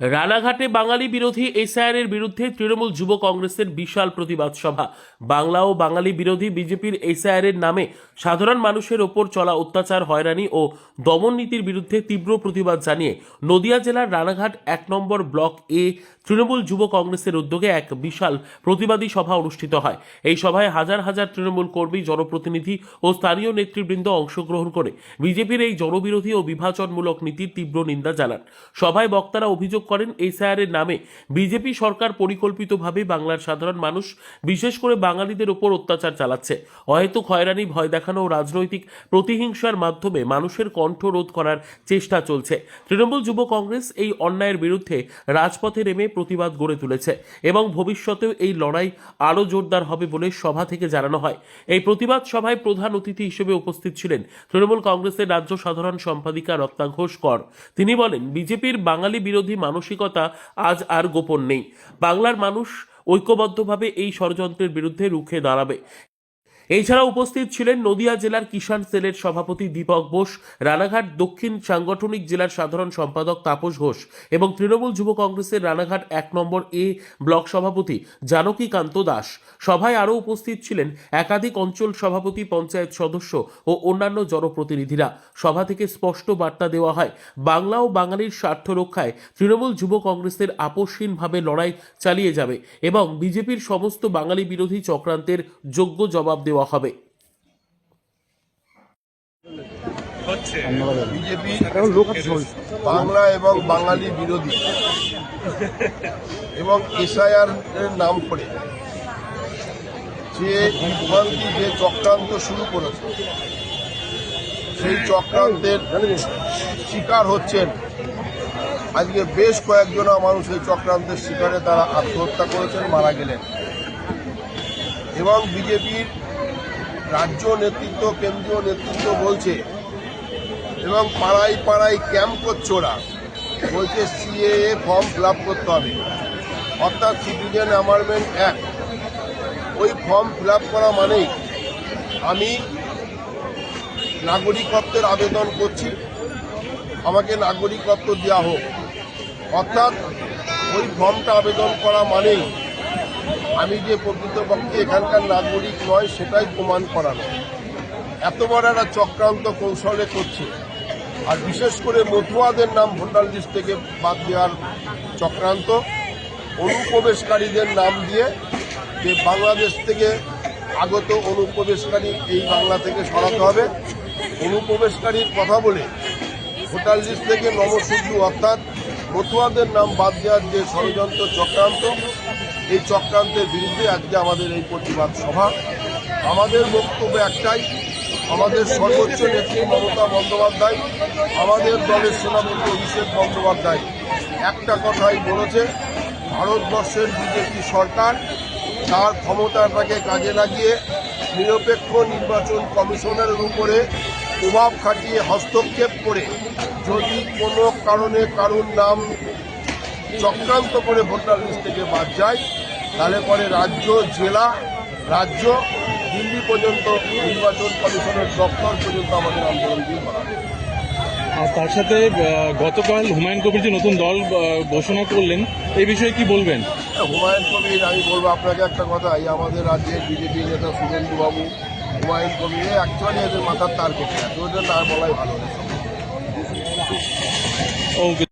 রানাঘাটে বাঙালি বিরোধী এসআইআরের বিরুদ্ধে তৃণমূল যুব কংগ্রেসের বিশাল প্রতিবাদ সভা। বাংলা ও বাঙালি বিরোধী বিজেপির এসআইআরের নামে সাধারণ মানুষের ওপর চলা অত্যাচার, হয়রানি ও দমন নীতির বিরুদ্ধে তীব্র প্রতিবাদ জানিয়ে নদিয়া জেলার রানাঘাট এক নম্বর ব্লক এ তৃণমূল যুব কংগ্রেসের উদ্যোগে এক বিশাল প্রতিবাদী সভা অনুষ্ঠিত হয়। এই সভায় হাজার হাজার তৃণমূল কর্মী, জনপ্রতিনিধি ও স্থানীয় নেতৃবৃন্দ অংশগ্রহণ করে বিজেপির এই জনবিরোধী ও বিভাজনমূলক নীতির তীব্র নিন্দা জানান। সভায় বক্তারা অভিযোগ করেন এসআইআরের নামে। বিজেপি সরকার পরিকল্পিতভাবে বাংলার সাধারণ মানুষ, বিশেষ করে বাঙালিদের ওপর অত্যাচার চালাচ্ছে। অহেতুক হয়রানি, ভয় দেখানো ও রাজনৈতিক প্রতিহিংসার মাধ্যমে মানুষের কণ্ঠ রোধ করার চেষ্টা চলছে। তৃণমূল যুব কংগ্রেস এই অন্যায়ের বিরুদ্ধে রাজপথে নেমে প্রতিবাদ গড়ে তুলেছে এবং ভবিষ্যতেও এই লড়াই আরও জোরদার হবে বলে সভা থেকে জানানো হয়। এই প্রতিবাদ সভায় প্রধান অতিথি হিসেবে উপস্থিত ছিলেন তৃণমূল কংগ্রেসের রাজ্য সাধারণ সম্পাদিকা রত্না ঘোষ কর। তিনি বলেন, বিজেপির বাঙালি বিরোধী মানসিকতা আজ আর গোপন নেই। বাংলার মানুষ ঐক্যবদ্ধভাবে এই ষড়যন্ত্রের বিরুদ্ধে রুখে দাঁড়াবে। এছাড়া উপস্থিত ছিলেন নদিয়া জেলার কিষাণ সেলের সভাপতি দীপক বোস, রানাঘাট দক্ষিণ সাংগঠনিক জেলার সাধারণ সম্পাদক তাপস ঘোষ এবং তৃণমূল যুব কংগ্রেসের রানাঘাট এক নম্বর এ ব্লক সভাপতি জানকী কান্ত দাস। সভায় আরও উপস্থিত ছিলেন একাধিক অঞ্চল সভাপতি, পঞ্চায়েত সদস্য ও অন্যান্য জনপ্রতিনিধিরা। সভা থেকে স্পষ্ট বার্তা দেওয়া হয়, বাংলা ও বাঙালির স্বার্থ রক্ষায় তৃণমূল যুব কংগ্রেসের আপোষহীনভাবে লড়াই চালিয়ে যাবে এবং বিজেপির সমস্ত বাঙালি বিরোধী চক্রান্তের যোগ্য জবাব দেওয়া হবে। বিজেপি বাংলা এবং বাঙালি বিরোধী। এবং এসআইআর এর নাম করে যে বিভ্রান্তি যে চক্রান্ত শুরু করেছে সেই চক্রান্তের শিকার হচ্ছেন। আজকে বেশ কয়েকজন মানুষ এই চক্রান্তের শিকারে তারা আত্মহত্যা করেছেন মারা গেলেন। এবং বিজেপির রাজ্য নেতৃত্ব, কেন্দ্রীয় নেতৃত্ব বলছে, এবং পাড়ায় পাড়ায় ক্যাম্প করছে ওরা। বলছে, সিএএ ফর্ম ফিল করতে হবে। অর্থাৎ সিটিজেন অ্যামারমেন্ট অ্যাক্ট। ওই ফর্ম ফিল করা মানেই আমি নাগরিকত্বের আবেদন করছি, আমাকে নাগরিকত্ব দেওয়া হোক। অর্থাৎ ওই ফর্মটা আবেদন করা মানেই আমি যে প্রকৃতপক্ষে এখানকার নাগরিক নয়, সেটাই প্রমাণ করানো। এত বড় একটা চক্রান্ত কৌশলে করছে। আর বিশেষ করে মতুয়াদের নাম ভোটার লিস্ট থেকে বাদ দেওয়ার চক্রান্ত, অনুপ্রবেশকারীদের নাম দিয়ে যে বাংলাদেশ থেকে আগত অনুপ্রবেশকারী এই বাংলা থেকে সরাতে হবে। অনুপ্রবেশকারীর কথা বলে ভোটার লিস্ট থেকে নমশুদ্ধ অর্থাৎ মতুয়াদের নাম বাদ দেওয়ার যে ষড়যন্ত্র চক্রান্ত এই চক্রান্তের বিরুদ্ধে আজকে আমাদের এই প্রতিবাদ সভা। আমাদের বক্তব্য একটাই, আমাদের সর্বোচ্চ নেত্রী মমতা বন্দ্যোপাধ্যায়, আমাদের দলের সভাপতি অভিষেক বন্দ্যোপাধ্যায়। একটা কথাই বলেছে, ভারতবর্ষের বিজেপি সরকার তার ক্ষমতাটাকে কাজে লাগিয়ে নিরপেক্ষ নির্বাচন কমিশনের উপরে প্রভাব খাটিয়ে হস্তক্ষেপ করে যদি কোনো কারণে কারুর নাম চক্রান্ত করে ভোটার লিস্ট থেকে বাদ যায়। তাহলে পরে রাজ্য জেলা রাজ্য দিল্লি পর্যন্ত নির্বাচন কমিশনের দপ্তর পর্যন্ত আমাদের আন্দোলন দিয়ে করা আর তার সাথে গতকাল হুমায়ুন কবির যে নতুন দল ঘোষণা করলেন এই বিষয়ে কি বলবেন? হুমায়ুন কবির আমি বলব আপনাকে একটা কথা এই আমাদের রাজ্যের বিজেপি নেতা সুরেন্দ্র বাবু হুমায়ুন কবির অ্যাকচুয়ালি এদের মাথার তার কেটে আছে ওদের না বলাই ভালো ওকে